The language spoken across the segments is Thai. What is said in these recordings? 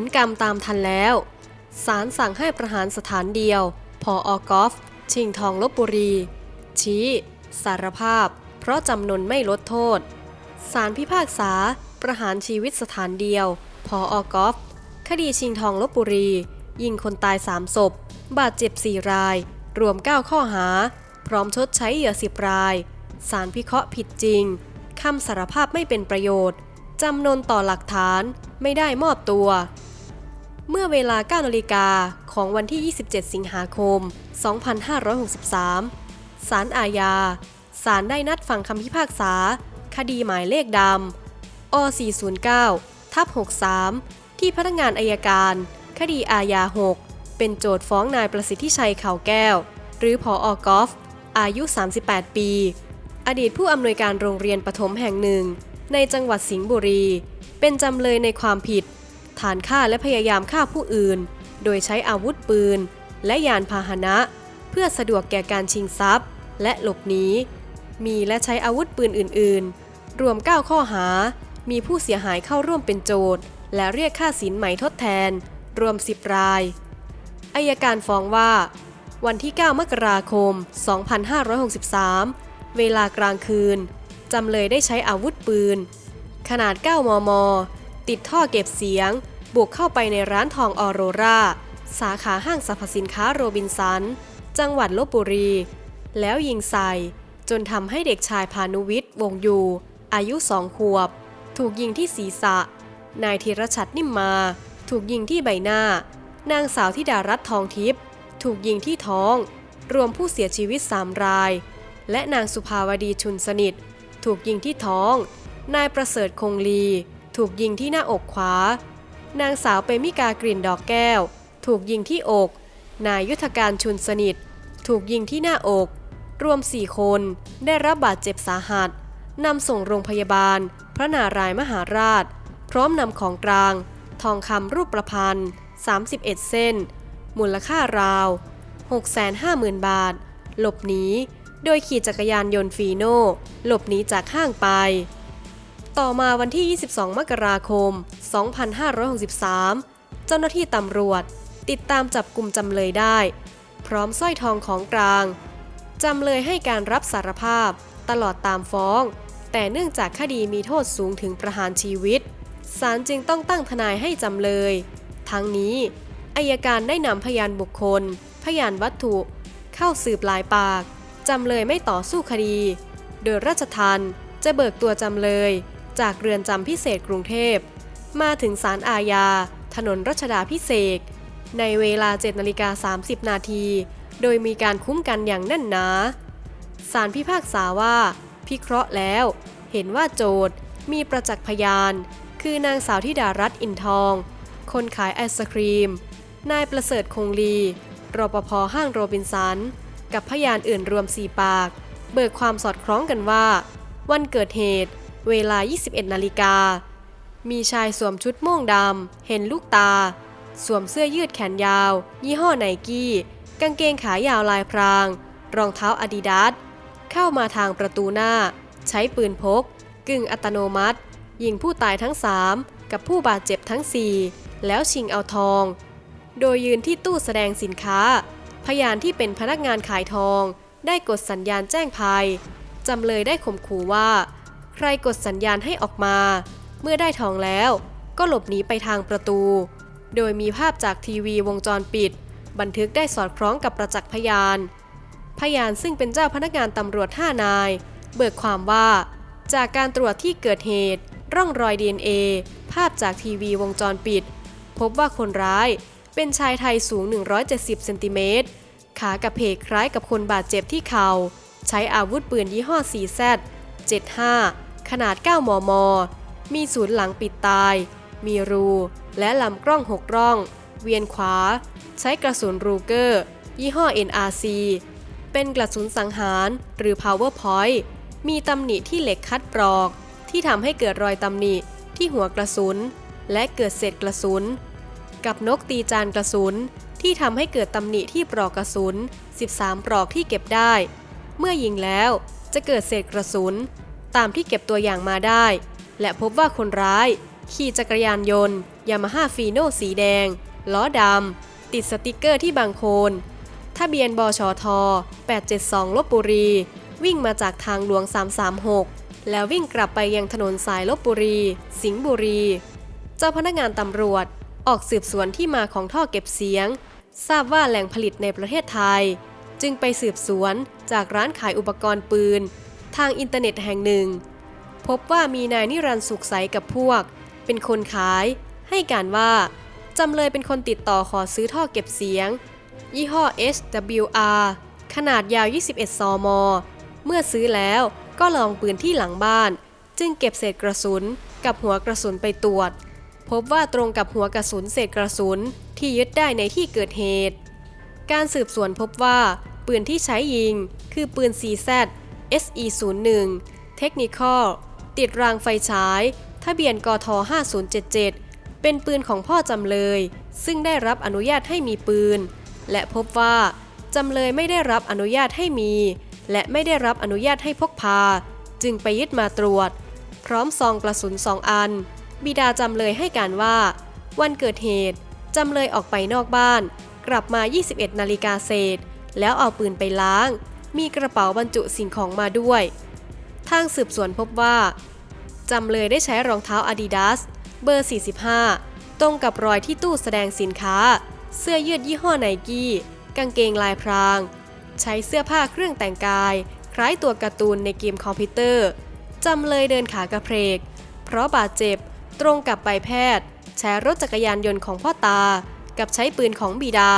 ลกรรมตามทันแล้วศาลสั่งให้ประหารสถานเดียว พออกอฟ ชิงทองลบบุรี ชี้ สารภาพ เพราะจำนนไม่ลดโทษศาลพิพากษา ประหารชีวิตสถานเดียว พออกอฟ คดีชิงทองลบบุรี ยิงคนตาย3ศพ บาดเจ็บ4ราย รวม 9 ข้อหา พร้อมชดใช้เหยื่อ10รายศาลพิเคราะห์ผิดจริงคำสารภาพไม่เป็นประโยชน์จำนนต่อหลักฐานไม่ได้มอบตัว เมื่อเวลา9นาฬิกาของวันที่ 27 สิงหาคม 2563 ศาลอาญา ศาลได้นัดฟังคำพิพากษา คดีหมายเลขดำอ409ทับ63 ที่พนักงานอายการ คดีอาญา 6 เป็นโจทย์ฟ้องนายประสิทธิชัยเขาแก้ว หรือพออกอฟ อายุ 38 ปี อดีตผู้อำนวยการโรงเรียนประถมแห่งหนึ่ง ในจังหวัดสิงห์บุรี เป็นจำเลยในความผิด ฐานฆ่าและพยายามฆ่าผู้อื่น โดยใช้อาวุธปืน และยานพาหนะ เพื่อสะดวกแก่การชิงทรัพย์ และหลบหนี มีและใช้อาวุธปืนอื่น ๆ รวม 9 ข้อหา มีผู้เสียหายเข้าร่วมเป็นโจทย์ และเรียกค่าสินไหมทดแทน รวม 10 ราย อายการฟ้องว่า วันที่ 9 มกราคม 2563 เวลากลางคืน จำเลยได้ใช้อาวุธปืน ขนาด 9 มม ติดท่อเก็บเสียง บุกเข้าไปในร้านทองออโรราสาขาห้างสรรพสินค้าโรบินสัน จังหวัดลบบุรี แล้วยิงใส่ จนทำให้เด็กชายพานุวิทย์วงอยู่ อายุสองขวบ ถูกยิงที่ศีรษะ นายธีรชัดนิ่มมา ถูกยิงที่ใบหน้า นางสาวธิดารัตน์ทองทิพย์ถูกยิงที่ท้อง รวมผู้เสียชีวิต3ราย และนางสุภาวดีชุนสนิท ถูกยิงที่ท้อง นายประเสริฐคงลี ถูกยิงที่หน้าอกขวา นางสาวเปมิกากลิ่นดอกแก้ว ถูกยิงที่อก นายยุทธการชุนสนิท ถูกยิงที่หน้าอก รวม 4 คนได้รับบาดเจ็บสาหัสนำส่งโรงพยาบาล พระนารายมหาราช พร้อมนำของกลาง ทองคำรูปประพันธ์31 เส้น มูลค่าราว 650,000 บาท หลบหนี โดยขี่จักรยานยนต์ฟีโน่ หลบหนีจากห้างไป ต่อมาวันที่ 22 มกราคม 2563 เจ้าหน้าที่ตำรวจ ติดตามจับกลุ่มจำเลยได้ พร้อมสร้อยทองของกลาง จำเลยให้การรับสารภาพตลอดตามฟ้อง แต่เนื่องจากคดีมีโทษสูงถึงประหารชีวิต ศาลจึงต้องตั้งทนายให้จำเลย ทั้งนี้อายการได้นำพยานบุคคล พยานวัตถุ เข้าสืบหลายปาก จำเลยไม่ต่อสู้คดี โดยราชทันจะเบิกตัวจำเลย จากเรือนจำพิเศษกรุงเทพ มาถึงศาลอาญา ถนนรัชดาพิเศษในเวลา7นาฬิกา30 นาที โดยมีการคุ้มกันอย่างแน่นหนาศาลพิพากษาว่า พิเคราะห์แล้ว เห็นว่าโจทย์มีประจักษ์พยาน คือนางสาวธิดารัตน์อินทอง คนขายไอศครีม นายประเสริฐคงลี รปภห้างโรบินสัน กับพยานอื่นรวม 4 ปาก เบิกความสอดคล้องกันว่า วันเกิดเหตุ เวลา 21 นาฬิกา มีชายสวมชุดม่วงดำ เห็นลูกตา สวมเสื้อยืดแขนยาว ยี่ห้อไนกี้ กางเกงขายาวลายพราง รองเท้าอาดิดาส เข้ามาทางประตูหน้า ใช้ปืนพก กึ่งอัตโนมัติ ยิงผู้ตายทั้ง3กับผู้บาดเจ็บทั้ง4แล้วชิงเอาทอง โดยยืนที่ตู้แสดงสินค้า พยานที่เป็นพนักงานขายทอง ได้กดสัญญาณแจ้งภัยจำเลยได้ข่มขู่ว่า ใครกดสัญญาณให้ออกมา เมื่อได้ทองแล้ว ก็หลบหนีไปทางประตู โดยมีภาพจากทีวีวงจรปิด บันทึกได้สอดคล้องกับประจักษ์พยาน พยานซึ่งเป็นเจ้าพนักงานตำรวจ5นาย เบิกความว่า จากการตรวจที่เกิดเหตุ ร่องรอย DNA ภาพจากทีวีวงจรปิด พบว่าคนร้ายเป็นชายไทยสูง 170 เซนติเมตร ขากระเพกคล้ายกับคนบาดเจ็บที่เขา่า ใช้อาวุธปืนยี่ห้อ 4Z 75 ขนาด 9 มม มีศูนย์หลังปิดตาย มีรู และลำกล้อง 6 ร่อง เวียนขวา ใช้กระสุนรูเกอร์ ยี่ห้อ NRC เป็นกระสุนสังหารหรือ power point มีตำหนิที่เหล็กคัดปลอก ที่ทำให้เกิดรอยตำหนิที่หัวกระสุน และเกิดเศษกระสุน กับนกตีจานกระสุนที่ทำให้เกิดตำหนิที่ปลอกกระสุน 13 ปลอกที่เก็บได้ เมื่อยิงแล้วจะเกิดเศษกระสุน ตามที่เก็บตัวอย่างมาได้ และพบว่าคนร้าย ขี่จักรยานยนต์ยามาฮ่าฟีโนสีแดง ล้อดำ ติดสติกเกอร์ที่บางโคนทะเบียนบชท 872 ลบบุรี วิ่งมาจากทางหลวง 336 แล้ววิ่งกลับไปยังถนนสายลบบุรี สิงห์บุรี เจ้าพนักงานตำรวจออกสืบสวนที่มาของท่อเก็บเสียง ทราบว่าแหล่งผลิตในประเทศไทย จึงไปสืบสวนจากร้านขายอุปกรณ์ปืน ทางอินเทอร์เน็ตแห่งหนึ่ง พบว่ามีนายนิรันดร์สุขใสกับพวก เป็นคนขาย ให้การว่า จำเลยเป็นคนติดต่อขอซื้อท่อเก็บเสียง ยี่ห้อ HWR ขนาดยาว 21 ซม เมื่อซื้อแล้วก็ลองปืนที่หลังบ้าน จึงเก็บเศษกระสุนกับหัวกระสุนไปตรวจ พบว่าตรงกับหัวกระสุนเศษกระสุนที่ยึดได้ในที่เกิดเหตุ การสืบสวนพบว่า ปืนที่ใช้ยิง คือปืน CZ SE01 Technical ติดรางไฟฉาย ทะเบียนกท5077 เป็นปืนของพ่อจำเลย ซึ่งได้รับอนุญาตให้มีปืน และพบว่าจำเลยไม่ได้รับอนุญาตให้มี และไม่ได้รับอนุญาตให้พกพา จึงไปยึดมาตรวจ พร้อมซองกระสุนสองอัน บิดาจำเลยให้การว่า วันเกิดเหตุจำเลยออกไปนอกบ้าน กลับมา 21 นาฬิกาเศษ แล้วเอาปืนไปล้าง มีกระเป๋าบรรจุสิ่งของมาด้วย ทางสืบสวนพบว่าจำเลยได้ใช้รองเท้า Adidas เบอร์ 45 ตรงกับรอยที่ตู้แสดงสินค้า เสื้อยืดยี่ห้อไนกี้ กางเกงลายพราง ใช้เสื้อผ้าเครื่องแต่งกาย คล้ายตัวการ์ตูนในเกมคอมพิวเตอร์จำเลยเดินขากระเพกเพราะบาดเจ็บตรงกับใบแพทย์ ใช้รถจักรยานยนต์ของพ่อตา กับใช้ปืนของบิดา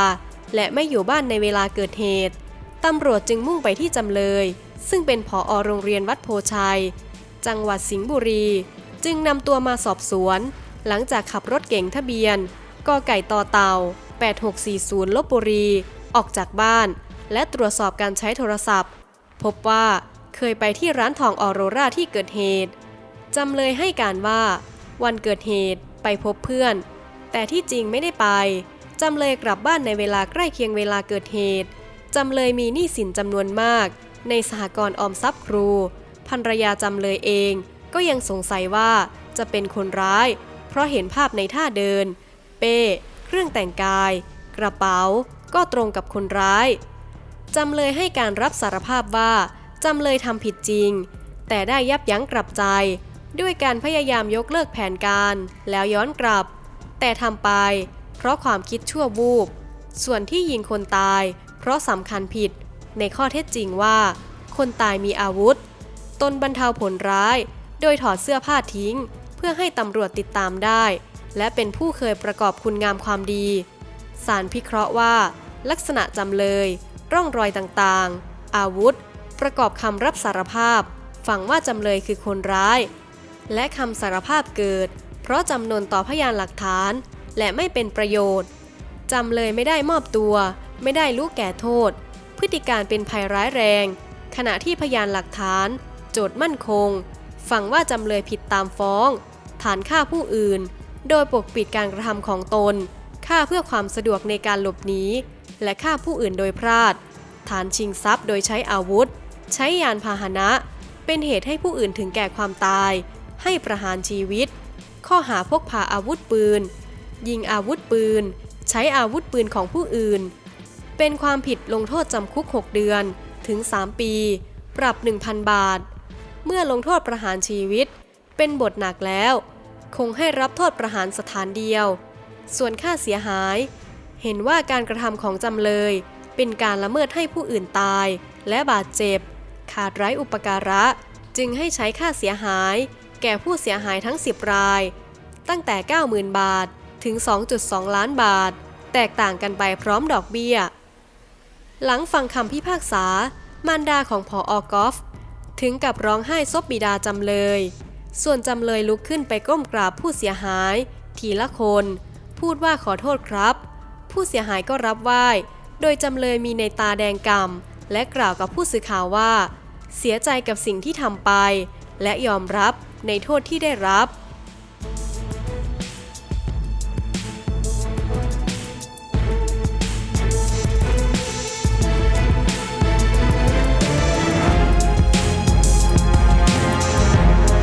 และไม่อยู่บ้านในเวลาเกิดเหตุ ตำรวจจึงมุ่งไปที่จำเลย ซึ่งเป็นผออโรงเรียนวัดโพชัย จังหวัดสิงห์บุรี จึงนำตัวมาสอบสวน หลังจากขับรถเก๋งทะเบียนกไก่ต่อเต่า 8640ลบบุรี ออกจากบ้าน และตรวจสอบการใช้โทรศัพท์ พบว่าเคยไปที่ร้านทองออโรราที่เกิดเหตุ จำเลยให้การว่า วันเกิดเหตุไปพบเพื่อน แต่ที่จริงไม่ได้ไป จำเลยกลับบ้านในเวลาใกล้เคียงเวลาเกิดเหตุ จำเลยมีหนี้สินจำนวนมาก ในสหกรณ์ออมทรัพย์ครูภรรยาจำเลยเอง ก็ยังสงสัยว่าจะเป็นคนร้าย เพราะเห็นภาพในท่าเดิน เป้ เครื่องแต่งกาย กระเป๋า ก็ตรงกับคนร้ายจำเลยให้การรับสารภาพว่าจำเลยทำผิดจริง แต่ได้ยับยั้งกลับใจ ด้วยการพยายามยกเลิกแผนการแล้วย้อนกลับ แต่ทำไป เพราะความคิดชั่ววูบ ส่วนที่ยิงคนตาย ราะสำคัญผิด ในข้อเท็จจริงว่า คนตายมีอาวุธ ตนบรรเทาผลร้าย โดยถอดเสื้อผ้าทิ้ง เพื่อให้ตำรวจติดตามได้ และเป็นผู้เคยประกอบคุณงามความดีสารพิเคราะห์ว่า ลักษณะจำเลย ร่องรอยต่างๆ อาวุธ ประกอบคำรับสารภาพ ฝังว่าจำเลยคือคนร้าย และคำสารภาพเกิด เพราะจำนวนต่อพยานหลักฐาน และไม่เป็นประโยชน์จำเลยไม่ได้มอบตัว ไม่ได้รู้แก่โทษ พฤติการเป็นภัยร้ายแรง ขณะที่พยานหลักฐาน โจทย์มั่นคงฝังว่าจำเลยผิดตามฟ้อง ฐานฆ่าผู้อื่น โดยปกปิดการกระทำของตนฆ่าเพื่อความสะดวกในการหลบหนีและฆ่าผู้อื่นโดยพลาด ฐานชิงทรัพย์โดยใช้อาวุธ ใช้ยานพาหนะ เป็นเหตุให้ผู้อื่นถึงแก่ความตาย ให้ประหารชีวิต ข้อหาพกพาอาวุธปืน ยิงอาวุธปืน ใช้อาวุธปืนของผู้อื่น เป็นความผิดลงโทษจำคุก 6 เดือน ถึง 3 ปี ปรับ 1,000 บาท เมื่อลงโทษประหารชีวิต เป็นบทหนักแล้ว คงให้รับโทษประหารสถานเดียว ส่วนค่าเสียหาย เห็นว่าการกระทำของจำเลย เป็นการละเมิดให้ผู้อื่นตาย และบาดเจ็บ ขาดไร้อุปการะ จึงให้ใช้ค่าเสียหาย แก่ผู้เสียหายทั้ง 10 ราย ตั้งแต่ 90,000 บาท ถึง 2.2 ล้านบาท แตกต่างกันไปพร้อมดอกเบี้ย หลังฟังคำพิพากษา มารดาของพออกอฟ ถึงกับร้องไห้ซบบิดาจำเลย ส่วนจำเลยลุกขึ้นไปก้มกราบผู้เสียหาย ทีละคน พูดว่าขอโทษครับ ผู้เสียหายก็รับไหว้ โดยจำเลยมีในตาแดงก่ำและกล่าวกับผู้สื่อข่าวว่า เสียใจกับสิ่งที่ทำไป และยอมรับในโทษที่ได้รับ